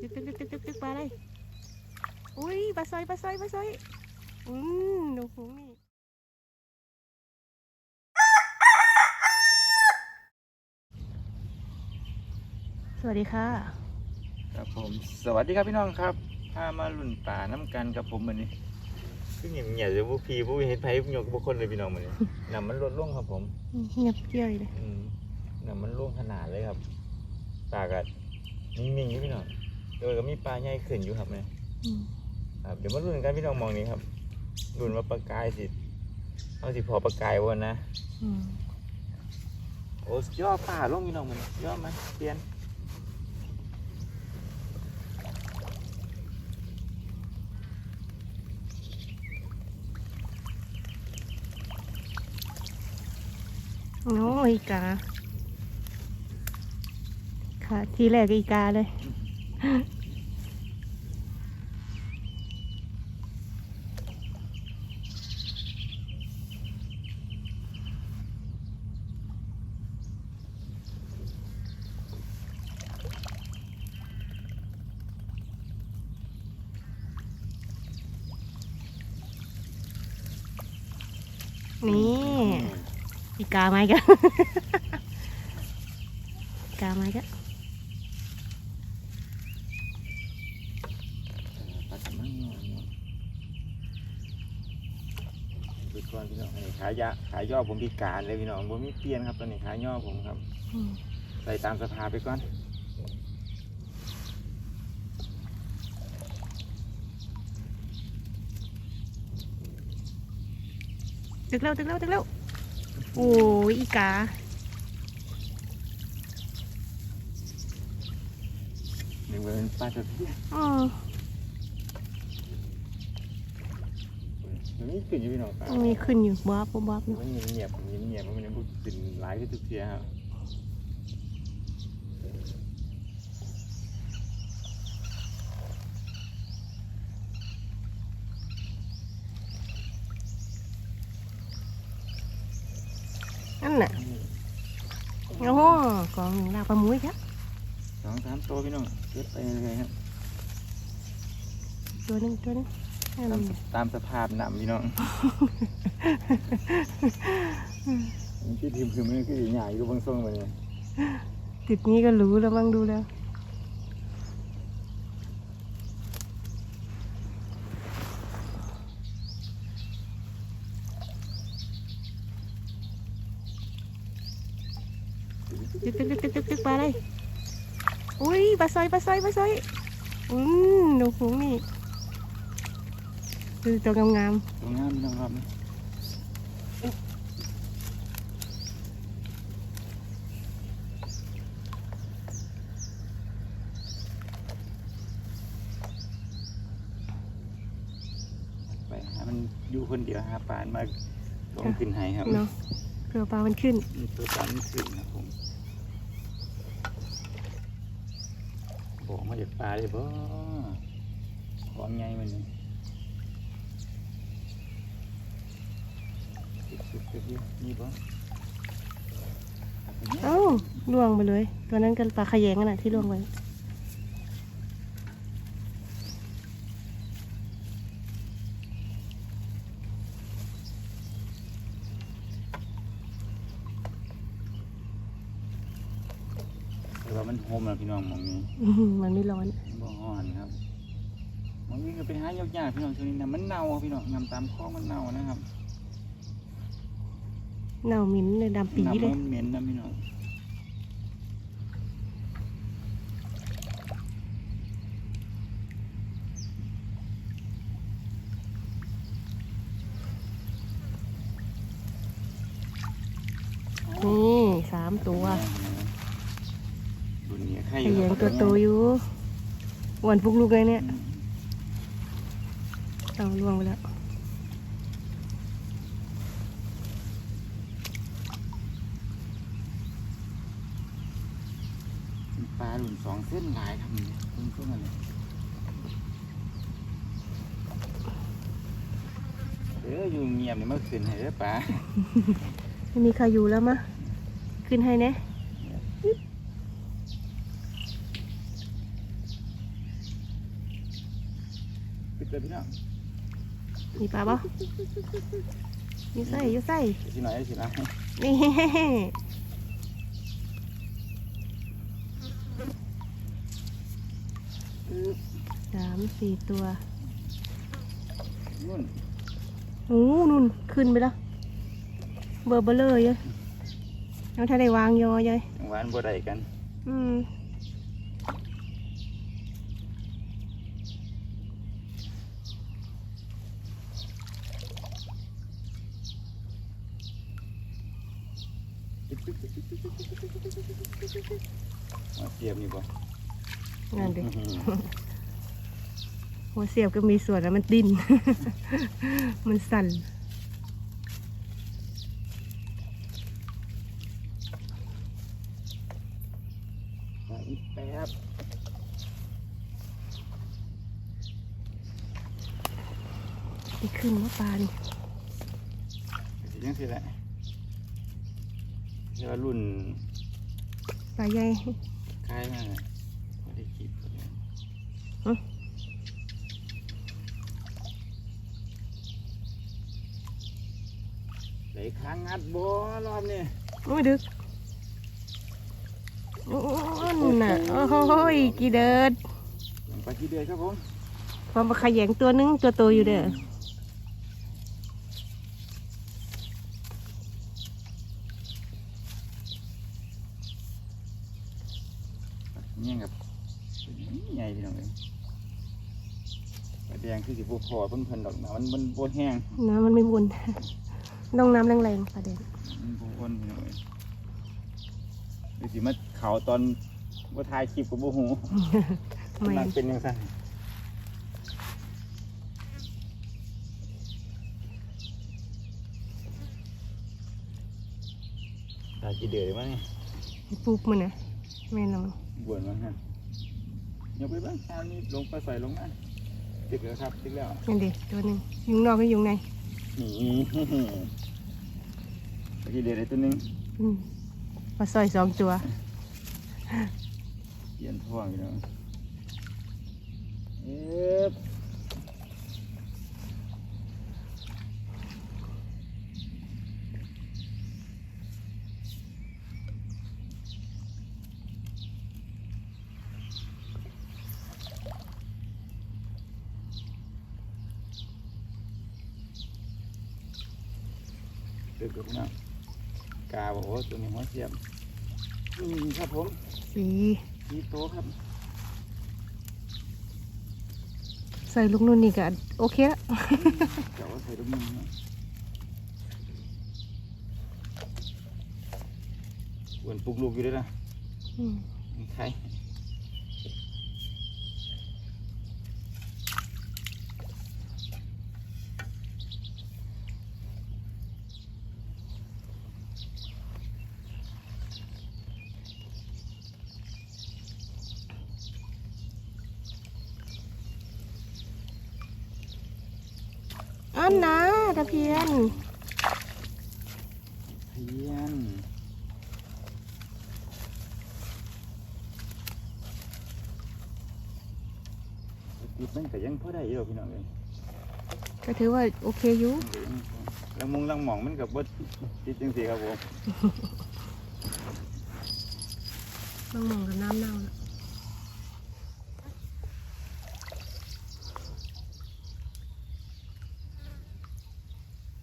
ตึกตึกตึกตึกตึกตึกปลาอะไรอุ้ยปลาซอยปลาซอยปลาซอยอืมดูหูนี่สวัสดีค่ะ ครับผมสวัสดีครับพี่น้องครับพามาลุ่นป่าน้ำกันกับผมวันนี้คือเงียบเงียบจะผู้พีผู้เห็นไผ่ผู้ยกบุคคลเลยพี่น้องวันนี้นำมันลดลงครับผมเงียบเจียเลยอืมนำมันล่วงขนาดเลยครับปากัดนิ่งๆอยู่พี่น้อง โดยก็มีปลาใหญ่ขึ้นอยู่ครับเนี่ยอืมครับเดี๋ยวมาลุ้นกันพี่น้องมองนี้ครับลุ้นว่าปลากายสิเอาสิพอปลากายวันนะอืมโอ้ย่อป่าลงพี่น้องมันย่อมันเปลี่ยนโอ้อีกาค่ะ ทีแรกอีกาเลย นี่ อีกาไหมกันอีกาไหมกันปลาสมังงอนดูก่อนพี่น้องอันนี้ขายะขายย่อผมพิการเลยพี่น้องผมมีเปลี่ยนครับตอนนี้ขายย่อผมครับอืมใส่ตามสภาพไปก่อนตึกแล้วตึกแล้วตึกแล้ว โอ้ยอีกา หนึ่งเป็นปลาตะเพียนอ๋อมันมีขึ้นอยู่พี่น้องปลามีขึ้นอยู่บ๊อบบ๊อบบ๊อบอยู่มันเงียบๆเงียบเงียบๆมันยังบุกขึ้นหลายขึ้นทุกเทียครับ นั่นน่ะโอ้โหกองลาปลาหมุ้ยครับสองสามตัวพี่น้องเก็บไปเลยครับ ตัวหนึงตัวหนึงนั่นตามตามสภาพน้ำพี่น้องมันคือทีมคือมันคือใหญ่ก็บางส่งไปเนี่ยติดนี้ก็รู้แล้วมั้งดูแล้ว ตึกตึกตึกตึกตึกตึกปลาอะไรอุ้ยปลาซอยปลาซอยปลาซอยอืมดูหูนี่ดูตัวงามตัวงามพี่น้องครับไปหามันอยู่คนเดียวหาปลามาลงขึ้นให้ครับเนาะ เผื่อปลามันขึ้นมีตัวปลาไม่ขึ้นครับผมบอกมาจากปลาเลยบ่ของไงมันนี่สุดๆนี่บ่เอ้าล่วงไปเลย ตัวนั้นกันปลาขยงน่ะที่ล่วงไป น้องหมองนี้อื้อหือมันไม่ร้อน บ่ฮ้อนครับหมองนี้ก็ไปหายากๆพี่น้องช่วงนี้นะมันเน่าครับพี่น้องงำตามคลองมันเน่านะครับเน่าหมิ่นเลยดำปีน้ำเลยมันเหม็นนะพี่น้องนี่สามตัวดูนี่ ไข่ขยงตัวโตอยู่อ้วนฟุกลูกเลยเนี่ยเอาล่วงไปแล้วปลาหลุนสองเส้นหลายทำเนี่ยเพิ่งขึ้นมาเลยเอออยู่เงียบเนี่ยเมื่อคืนให้เด้อปลาไม่มีใครอยู่แล้วมะขึ้นให้เนะ เลยพี่น้องมีปลาบ่อยู่ใส่อยู่ใส่สิหน่อยสิหน่อยนี่สามสี่ตัวนู่นโอ้นุ่นขึ้นไปแล้ว เบอร์เบลเลยยังยังถ้าได้วางยอยัยหวานบ่ได้กัน อืม มาเสียบนี่บ่ นั่นดิหัวเสียบก็มีส่วนแล้วมันดิ้น มันสั่น แป๊บนี่ขึ้นว่าปลานี่สิจังซี่แหละเรียกว่ารุ่นปลาใหญ่คล้ายมากเลยบ่ได้คิดบ่ได้ ฮะ ไหลค้างงัดบ่รอบนี้โอ้ยดึกโอ้ยน่ะโอ้โหยกี่เดินยังไปกี่เดือนครับผมพอมาขยงตัวนึงตัวโตอยู่เด้อเนี่ยกับใหญ่พี่น้องเอ้ยปลาแดงคือสิบ่พอเพิ่นเพิ่นดอกนะมันมันบ่แห้งน้ำมันไม่วน ต้องน้ำแรงๆปลาแดงมันบ่วนพี่น้องเอ้ยหรือสิมาเขาตอนบ่ถ่ายคลิปก็บ่ฮู้ไม่มันเป็นจังซั่นตากี่เดือนเลยมั้งเนี่ยปุ๊บมันนะแม่นละมั้งบวนมั้งฮะยกไปบ้างชามนี้ลงไปใส่ลงมาติดแล้วครับติดแล้วนั่นดิตัวหนึ่งยุงนอกก็ยุงใน นี่ตะกี้เดือนเลยตัวหนึงอืมปลาสร้อยสองตัวเปลี่ยนท่วงอยู่แล้วเอ๊บ กๆนะกาบอกว่าตัวนี้หัวเสียบอืมครับผมสีมีโตครับ ใส่ลูกนุ่นนี่ก็โอเคละเดี๋ยวว่าใส่ลูกมือนะเหมือนปลุกลูกอยู่ด้วยนะอืมใครอันนะตะเพียน เพียนติดมันก็ยังพอได้อยู่หรอกพี่น้องเลยก็ถือว่าโอเคอยู่แล้วมุงลังหมองมันกับบดติดจังสีครับผมต้องมองกับน้ำเน่าละ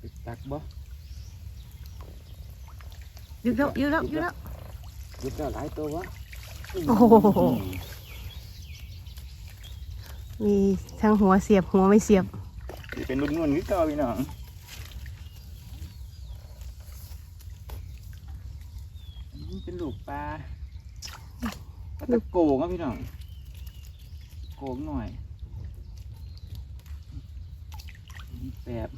ติดตักบ่ยึดแล้วยึดแล้วยึดแล้วยึดได้หลายตัววะโอ้โห มีทั้งหัวเสียบหัวไม่เสียบเป็นรุ่นนุ่นคือเก่าพี่น้องนี่เป็นลูกปลาปลาตะโกงครับพี่น้อง โกงหน่อยแปบ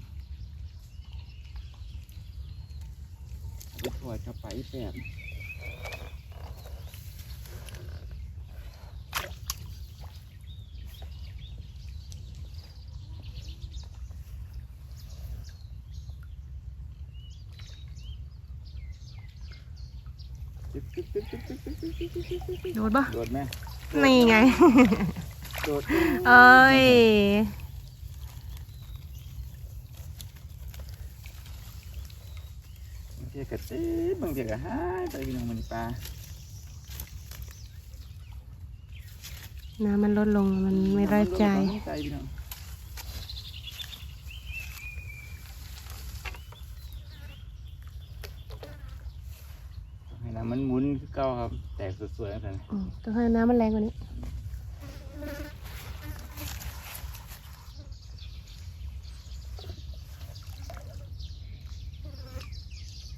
ไปถอดกระไปแปบ โดดปะโดดไหมนี่ไง โดดเอ้ยบางทีก็ต้ดบางทีก็หายไปพี่น้งมันปลาน้ำมันลดลงมันไม่ได้ใจ เก่าครับ แตกสวยๆกันอืมต้องให้น้ำมันแรงกว่านี้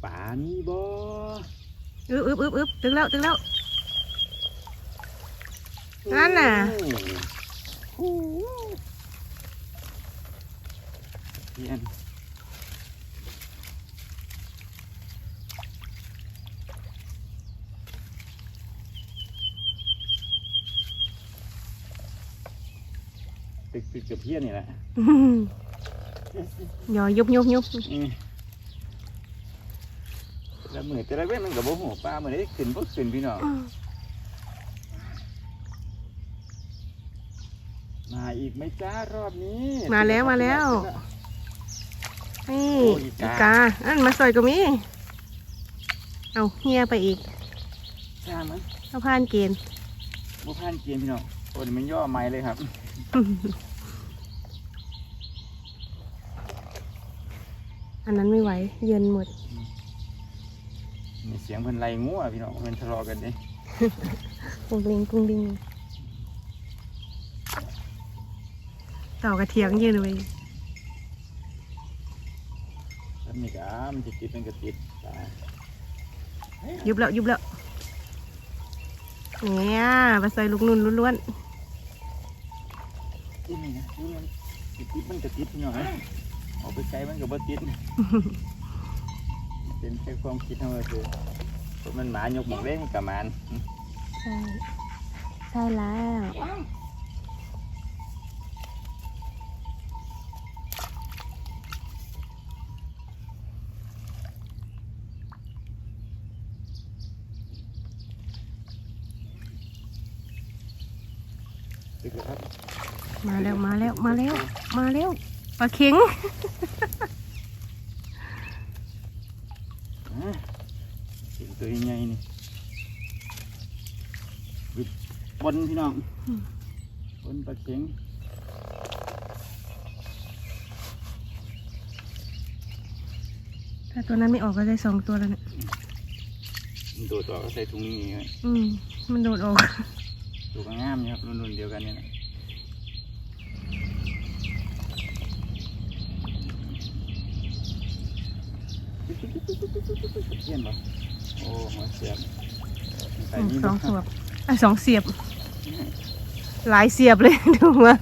ป่ามีบ่อึบอึบอึบอึบตึงแล้วตึงแล้ว นั่นน่ะโอ้โหเพียนตึ กตึกกับเพี้ยนนี่แหละอื้อหือหย่อยุบยุบยุบอืมแล้วมือแต่ละเว้นมันกับโบหัวปลาเหมือนได้ขึ้นพวกขึ้นพี่น้องมาอีกไหมจ้ารอบนี้ มาแล้วมาแล้วนี่โอ้อีอีกากาอันมาซอยก็มีเอาเฮียไปอีกจ้ามั้งเอาผ่านเกณฑ์โมพานเกียนพี่น้องโอ้ยมันย่อไม้เลยครับ อันนั้นไม่ไหว เย็นหมด มีเสียงเพิ่นไล่งัวพี่น้องเพิ่นทะเลาะกันเด้ กุ้งลิงกุ้งลิงเต่ากระเทียงยืนเลยแล้วมีกอ่มันติดติดเป็นกระติดตายุบแล้วยุบแล้วเนี่ยมาใส่ลูกนุ่นล้วนติดนี่นะดูมันติดติดมันกระติดพี่น้อง เอ้ยออกไปไกลมันก็บ่ติดเป็นแค่ความคิดเท่านั้นคือผมมันหมายกหมองเล่นกับมันๆใช่ใช่แล้วติดเลยครับมาแล้วมาแล้วมาแล้วมาแล้ว ปลาเข็งอะเสียงตัวใหญ่ๆนี่วิดบนพี่น้องบนปลาเข็งถ้าตัวนั้นไม่ออกก็ได้สองตัวแล้วเนี่ยมันโดดออกก็ใส่ถุงนี้ไว้อืมมันโดดออกตัวก็งามอยู่ครับรุ่นๆเดียวกันเนี่ยนะ เทียนบ่โอ้หัวเสียบไปอืมนี่สองบ่สวบอะสองเสียบ หลายเสียบเลย ดูว่า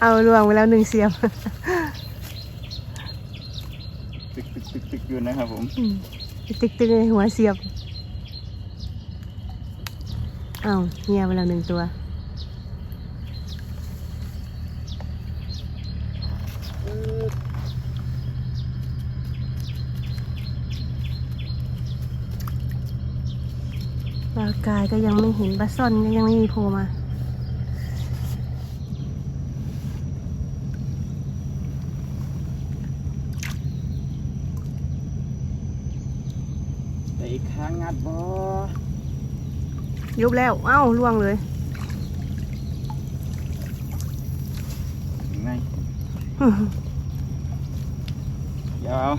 เอารวมไปแล้วหนึ่งเสียบตึกตึกตึกตึกอยู่นะครับผมอืมติ๊กติ๊กเลยหัวเสียบ เอาเงียบไปแล้วหนึ่งตัว กายก็ยังไม่เห็นปลาซ่อนก็ยังไม่มีโผล่มาแต่อีกครั้งงัดบ่ยุบแล้ว เอ้าล่วงเลยถึงไงเดี๋ยวเอา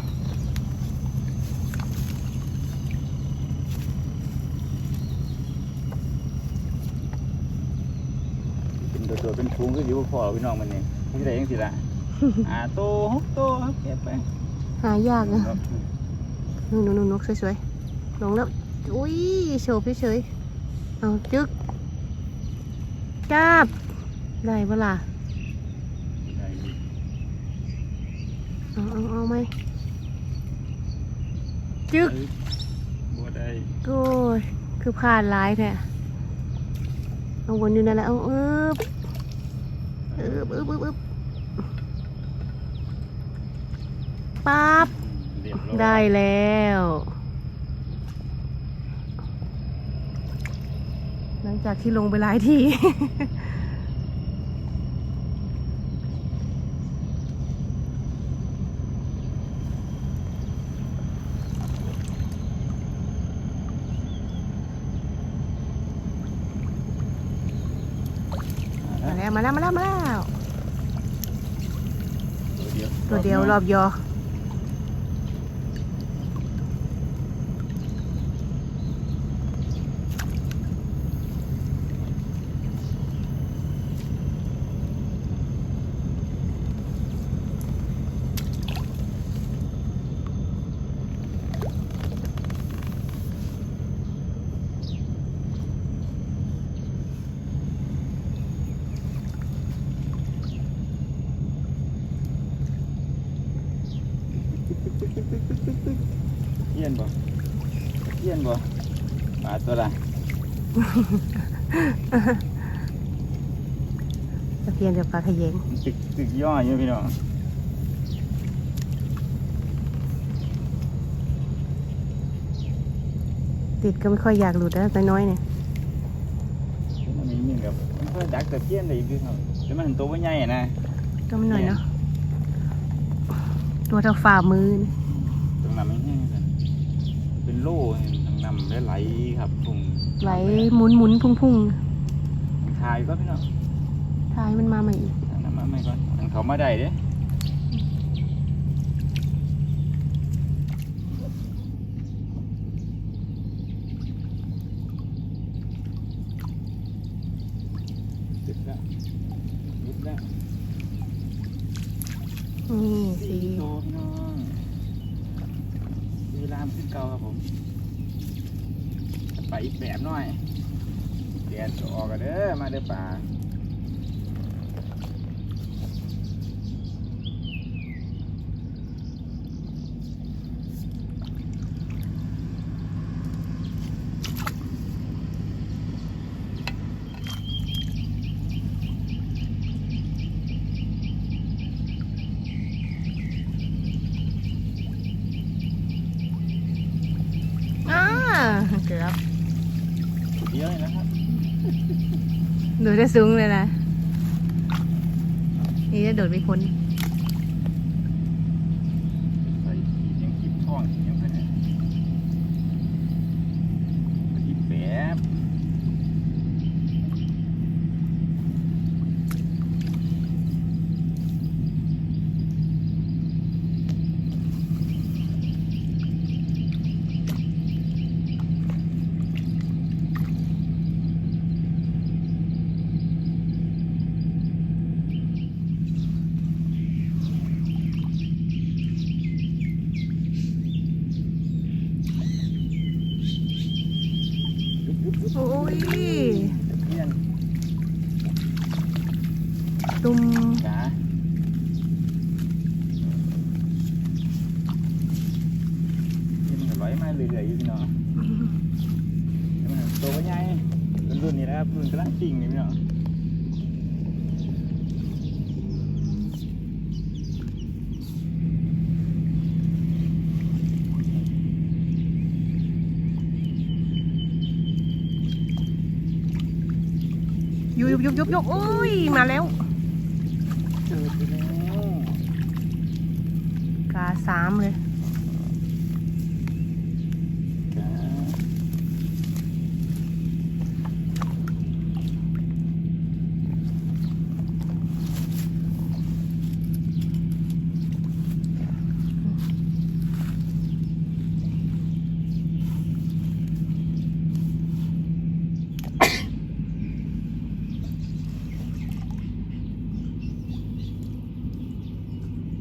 เป็น ตัวตัวๆเป็นฟูงก็อยู่พอพี่น้องมันเองที่ไหนยังสิละอ่าโตหกโตครับเก็บไปหายากนะครับนู่นนู่นนู่นนกสวยๆลงแล้วอุ้ยโฉบเฉยๆเอาจึกจับได้เวลาได้อยู่เอาเอาเอาไหมจึกเอ้ยบ่ได้โอ้ยคือผ่านหลายแท้เอาวนอยู่นั่นแหละเอาเอิบ เอิบเอิบเอิบเอิบปั๊บเรียบร้อยได้แล้วหลังจากที่ลงไปหลายที แล้วมาแล้วมาแล้วมาแล้ว ตัวเดียว ตัวเดียว รอบยอ นบ่ปลาตัวละตะเพียนกับปลาขยงตึกตึกย่ออยู่พี่น้องติดก็ไม่ค่อยอยากหลุดนะน้อยๆเนี่ยมันมีมีกับมันก็ดักตะเพียนได้อีกคือครับแต่มันตัวบ่ใหญ่อะนะก็ไม่หน่อยเนาะตัวเท่าฝ่ามือนี่ตรงนั้นไม่แห้งกัน เป็นโล่ตรงนั้นไหลๆครับพุ่งไหลหมุนหมุนพุ่งพุ่งทายก็พี่น้องๆทายมันมาใหม่อีกทางนั้นมาไม่ก่อนทางเขามาได้เด้ตึกแล้วยุบแล้ว นี่สี โตพี่น้องสีรามขึ้นเก่าครับผมไปอีกแบบหน่อยแดด จะออกกันเด้อมาเด้อป่า อ่าเกือบ สุดเยอะเลยนะครับ โดดได้สูงเลยนะ นี่จะโดดไม่พ้น ใส่ขีดยังขีดช่องขีดยังไงเนี่ยขีดแบบ โอ้ย เพี้ยน ตุ่ม จ๋านี่มันก็ร้อยมาเรื่อยๆอยู่พี่น้องนี่มันตัวก็ใหญ่รุ่นรุ่นนี้นะครับรุ่นกำลังจริงนี่พี่น้อง ยุบยุบยุบยุบยุบโอ้ยมาแล้วเจอไปแล้วกาสามเลย จ๋า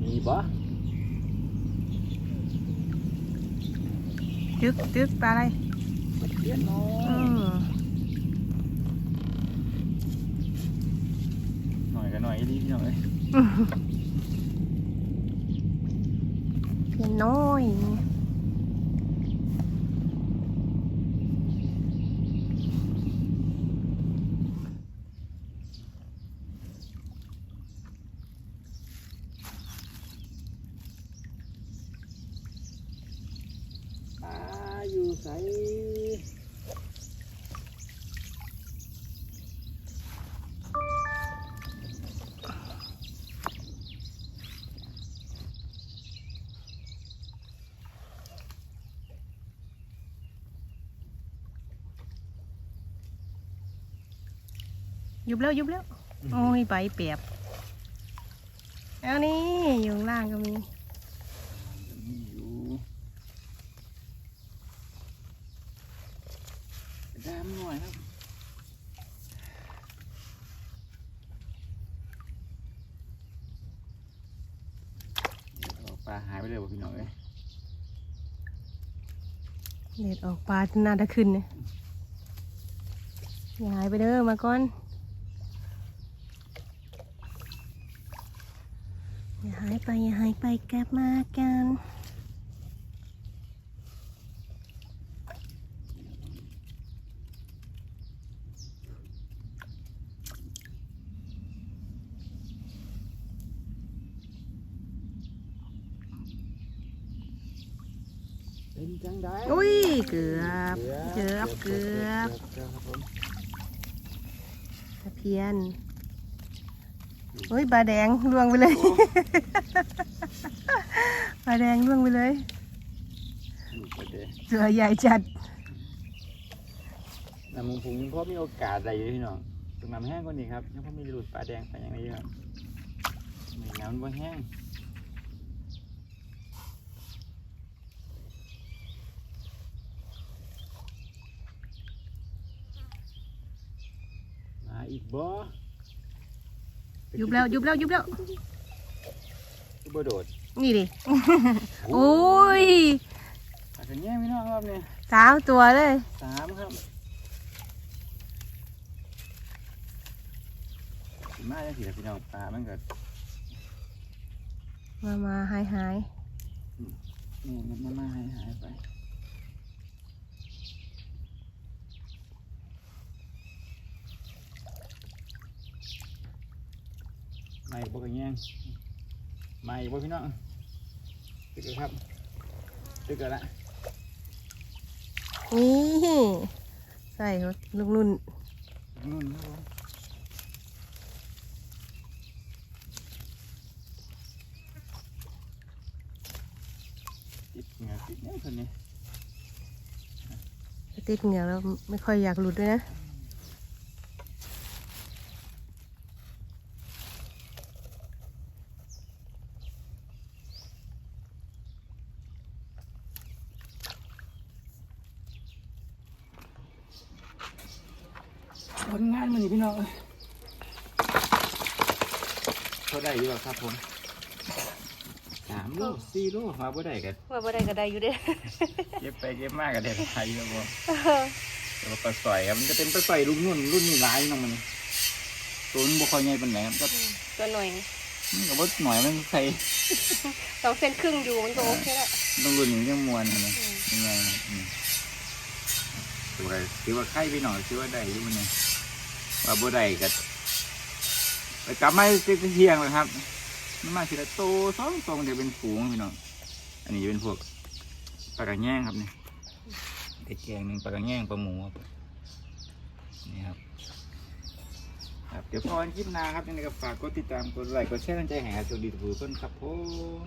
มีบ่ จึกจึกปลาอะไรเพี้ยนน้ออืยมหน่อยกันหน่อยดีพี่น้องเอ้ยเพียนน้อย ปลาอยู่ใส ยุบแล้วยุบแล้วโอ้ยใบเปียบเอานี่อยู่ข้างล่างก็มีมีอยู่ดามหน่อยครับเดี๋ยวเอาปลาหายไปเลยว่ะพี่น้องเอ้ยเด็ดออกปลาน่าจะขึ้นเนี่ยอย่าหายไปเด้อมาก่อนอย่าหาย ไปอย่าหายไปกลับมากันเป็นจังได้อุ้ยเกือบเกือบเกือบเกือบครับผมตะเพียน อุ้ยปลาแดงล่วงไปเลย ปลาแดงล่วงไปเลยนี่ก็เด้เสือใหญ่จัดน้ำมุงพุงยังพอมีโอกาสอะไรอยู่พี่น้องตรงน้ำแห้งกว่านี้ครับยังพอมีหลุดปลาแดงไปอย่างไรครับไม่น้ำว่าแห้งมาอีกบ่ ยุบแล้วยุบแล้วยุบแล้วบ่โดดนี่ดิโอ้ยอาจจะแย่งพี่น้องรอบนี้สามตัวเลยสามครับสิมาจะสิแล้วพี่น้องปลามันก็มามาหายหายนี่มันมามาหายหายไป ไม่บ่กันแย่งไม่บ่พี่น้องตึกแล้วครับตึกแล้วละนี่ใส่ลูกนุ่นนู่นครับผมติดเหงาติดเนี่ยคนนี้ติดเหนียวแล้วไม่ค่อยอยากหลุดด้วยนะ ผลงานมันนี่พี่น้องเขาได้อยู่หรอครับผมสามโลสี่โล มาบ่ได้กันว่าบ่ได้ก็ได้อยู่เด้ เก็บไปเก็บมากกันได้ไทยครับผมแต่ว่าปลาสอยครับมันจะเป็นปลาสอยรุ่นนุ่นรุ่นนี้ร้ายน้องมันตัวมันบ่ค่อยใหญ่ปานไหนครับก็ตัวหน่อยมันก็บ่หน่อยมันใส่สองเส้นครึ่งอยู่มันก็โอเคแล้วต้องรุ่นนี้ยังมวนนะยังไงนะอืมถือว่าถือว่าไข่พี่น้องถือว่าได้อยู่มันเนี่ยว่าบ่ได้ก็ไปกลับมาเที่ยงเลยครับ มันมาทีละโตสองโตมันจะเป็นฝูงพี่น้อง อันนี้จะเป็นพวกปลากระแง่งครับเนี่เด็กแกงหนึ่งปลากระแง่งปลาหมูครับนี่ครับครับเดี๋ยวพอคลิปหนาครับยังไงก็ฝากกดติดตามกดไลค์กดแชร์ตั้งใจแห่สวัสดีทุกคนครับผม